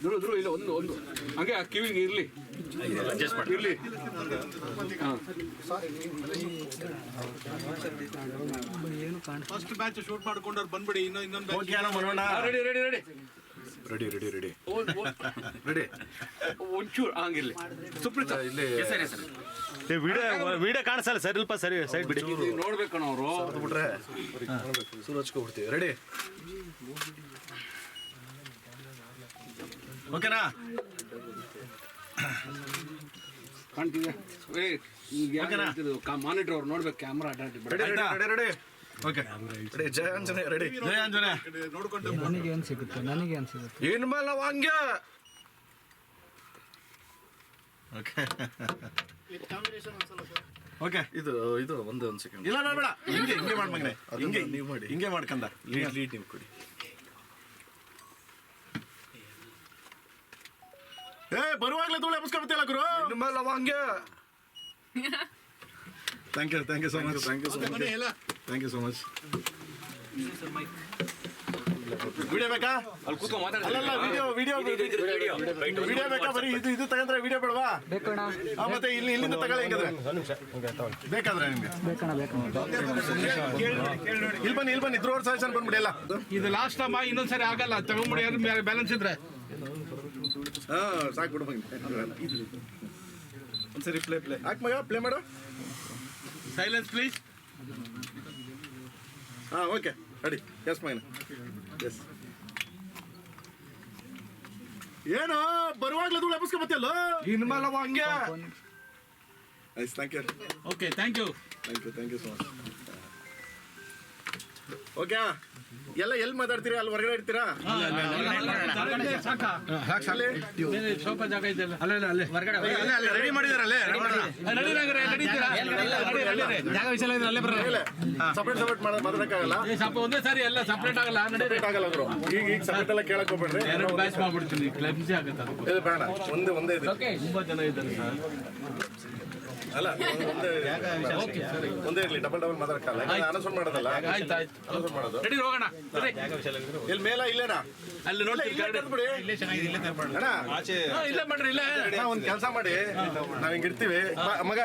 ಧ್ರುವ ಧ್ರುವ ಇಲ್ಲ ಒಂದು ಒಂದು ಹಂಗೆ ಆ ಕಿವಿಗೆ ಇರ್ಲಿ ಇರ್ಲಿ ಫಸ್ಟ್ ಬ್ಯಾಚ್ ಶೂಟ್ ಮಾಡ್ಕೊಂಡವ್ರು ಬಂದ್ಬಿಡಿ ಇನ್ನೊಂದು ready ready ready ready ready ready ready ಒಂಚೂರು ಹಂಗಿರ್ಲಿ. ಸುಪ್ರೀತ್. ಇಲ್ಲಿ ವಿಡಿಯೋ ವಿಡಿಯೋ ಕಾಣಿಸಲ್ಲ ಸರ್ ಸ್ವಲ್ಪ ಸರಿ ಸೈಡ್ ಬಿಡಿ. ನೋಡ್ಬೇಕು ಅವರು ಬಿಟ್ರೆ ಸುರು ಹಚ್ಕೊಬಿಡ್ತೀವಿ. ರೆಡಿ ಓಕೆನಾ ಕಾಣ್ತೀವಿ? ಮಾನಿಟರ್ ಅವ್ರು ನೋಡ್ಬೇಕು ಕ್ಯಾಮ್ರಾ ಅಡ್ಡಾಡಿ ready ready ready okay ready ಜಯ ಆಂಜನೇಯ ರೆಡಿ ಜಯ ಆಂಜನೇಯ. ನನಗೆ ಏನು ಸಿಗುತ್ತೆ? ನನಗೆ ಏನು ಸಿಗುತ್ತೆ? ಹಂಗೆ. ಓಕೆ ಓಕೆ ಇದು ಇದು ಒಂದು ಒಂದು ಸೆಕೆಂಡ್ ಇಲ್ಲ ಬೇಡ ಹಿಂಗೆ ಹಿಂಗೆ ಮಾಡ್ ಮಗನೆ. ಹಿಂಗೆ ನೀವು ಮಾಡಿ. ಹಿಂಗೆ ಮಾಡ್ಕಂದ. ಲೀಡ್ ಲೀಡ್ ನೀವು ಕೊಡಿ. ಏ ಬರುವಾಗಲೇ ಧೂಳು ಎಬ್ಸ್ಕೊಳ್ತಿಲ್ಲ ಗುರು? ನಿಮ್ಮಲ್ಲ ಹಂಗೆ. Thank you thank you so much thank you so much ಎಲ್ಲ? Thank you so much video ಬೇಕಾ? ಅಲ್ಲಿ ಕೂತ್ಕೊಂಡು ಮಾತಾಡಲ್ಲ ಅಲ್ಲಲ್ಲ ವಿಡಿಯೋ ವಿಡಿಯೋ ವಿಡಿಯೋ ಬೇಕಾ? ಬರೀ ಇದು ಇದು ತಗಂದ್ರೆ ವಿಡಿಯೋ ಬೇಡವಾ? ಬೇಕಣ್ಣ ಆ, ಮತ್ತೆ ಇಲ್ಲಿ ಇಲ್ಲಿಂದ ತಗೊಳ್ಳಿ ಹೆಂಗಂದ್ರೆ. ಬೇಕಾದ್ರೆ ನಿಮ್ಗೆ. ಬೇಕಣ್ಣ ಬೇಕಣ್ಣ ಇಲ್ಲಿ ಬನ್ನಿ ಇಲ್ಲಿ ಬನ್ನಿ. ಧ್ರುವ ಸಜೆಷನ್ ಬಂದ್ಬಿಡಿ ಎಲ್ಲ. ಇದು ಲಾಸ್ಟ್ ಟೈಮ್ ಇನ್ನೊಂದ್ಸರಿ ಆಗಲ್ಲ. ತಗೊಂಬಿಡಿ ಯಾರು ಬ್ಯಾಲೆನ್ಸ್ ಇದ್ರೆ. ಹಾ ಸಾಕು ಬಿಡು ಮಗ ಒಂದ್ಸರಿ ಪ್ಲೇ ಪ್ಲೇ ಹಾಕ್ ಮಗ ಪ್ಲೇ ಮಾಡು. ಸೈಲೆನ್ಸ್ ಪ್ಲೀಸ್ ಹಾ ಓಕೆ ರೆಡಿ ಎಸ್ ಮಗನ ಎಸ್ ಏನು ಬರುವಾಗ್ಲೂ ಧೂಳು ಎಬ್ಬಿಸ್ಕೊ ಬತ್ತಿಯಲ್ಲ ಇನ್ಮೇಲೆ ಹಂಗೆ ice thank you okay thank you thank you thank you so much okay ಎಲ್ಲ ಎಲ್ಲಿ ಮಾತಾಡ್ತೀರಾ ಅಲ್ಲಿ ಹೊರಗಡೆ ಇರ್ತೀರಾ ಅಲ್ಲೇ ಸ್ವಲ್ಪ ಜಾಗ ಇದೆಯಲ್ಲ ರೆಡಿ ಮಾಡಿದಾರಲ್ಲೇ ಜಾಗ ವಿಷಯ ಇದೆ ಅಲ್ಲೇ ಬರ್ರಿ ಸಪ್ರೇಟ್ ಸಪ್ರೇಟ್ ಮಾಡೋದು ಮಾತಾಡಕ್ಕಾಗಲ್ಲ ಏ, ಸ್ವಲ್ಪ ಒಂದೇ ಸಾರಿ ಎಲ್ಲ ಸಪ್ರೇಟ್ ಆಗಲ್ಲ ನಡೀರಿ ಸಪ್ರೇಟ್ ಆಗಲ್ಲ ಅವರು ಈಗ ಈಗ ಸಪ್ರೇಟ್ ಎಲ್ಲ ಕೇಳಕ್ ಹೋಗ್ಬೇಡ್ರಿ ಎರಡು ಬ್ಯಾಚ್ ಮಾಡ್ಬಿಡ್ತೀನಿ ಕ್ಲಬ್ಸಿ ಆಗುತ್ತೆ ಅದು ಇದು ಬೇಡ ಒಂದೇ ಒಂದೇ ಇದು ತುಂಬಾ ಜನ ಇದ್ದಾರೆ ಸರ್ ಅಲ್ಲ ಒಂದೇ ಒಂದೇ ಇರ್ಲಿ ಡಬಲ್ ಡಬಲ್ ಮಾತಾಡಕ್ಕಾಗಲ್ಲ ಅನೌನ್ಸ್ಮೆಂಟ್ ಮಾಡೋದಲ್ಲ ಆಯ್ತು ಆಯ್ತು ಅನೌನ್ಸ್ಮೆಂಟ್ ಮಾಡೋದು ನಡಿ ಹೋಗೋಣ ನಡಿ. ಇಲ್ಲಿ ಮೇಲ ಇಲ್ಲೇನಾ ಅಲ್ಲಿ ನೋಡ್ತೀವಿ ಇಲ್ಲೇ ಕರ್ದ್ಬಿಡಿ. ಅಣ್ಣ ಹಾ, ಇಲ್ಲೇ ಮಾಡ್ರಿ ಇಲ್ಲೇ ಅಣ್ಣ, ಒಂದ್ ಕೆಲಸ ಮಾಡಿ ನಾವ್ ಹಿಂಗಿರ್ತೀವಿ ಮ- ಮಗ